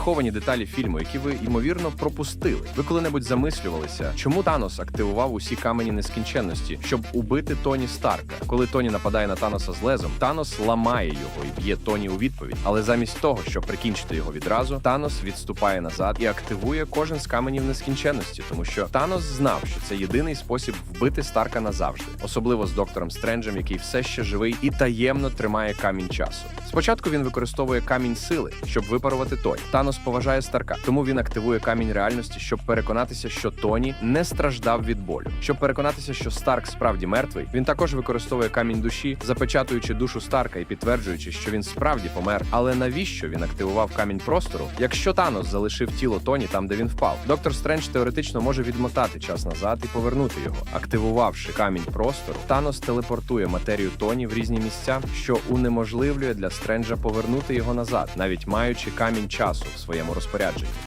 приховані деталі фільму, які ви ймовірно пропустили. Ви коли-небудь замислювалися, чому Танос активував усі камені нескінченності, щоб убити Тоні Старка. Коли Тоні нападає на Таноса з лезом, Танос ламає його і б'є Тоні у відповідь. Але замість того, щоб прикінчити його відразу, Танос відступає назад і активує кожен з каменів нескінченності, тому що Танос знав, що це єдиний спосіб вбити Старка назавжди, особливо з доктором Стренджем, який все ще живий і таємно тримає камінь часу. Спочатку він використовує камінь сили, щоб випарувати Тоні. Танос поважає Старка, тому він активує камінь реальності, щоб переконатися, що Тоні не страждав від болю. Щоб переконатися, що Старк справді мертвий, він також використовує камінь душі, запечатуючи душу Старка і підтверджуючи, що він справді помер. Але навіщо він активував камінь простору, якщо Танос залишив тіло Тоні там, де він впав? Доктор Стрендж теоретично може відмотати час назад і повернути його. Активувавши камінь простору, Танос телепортує матерію Тоні в різні місця, що унеможливлює для Стренджа повернути його назад, навіть маючи камінь часу своєму розпорядженні.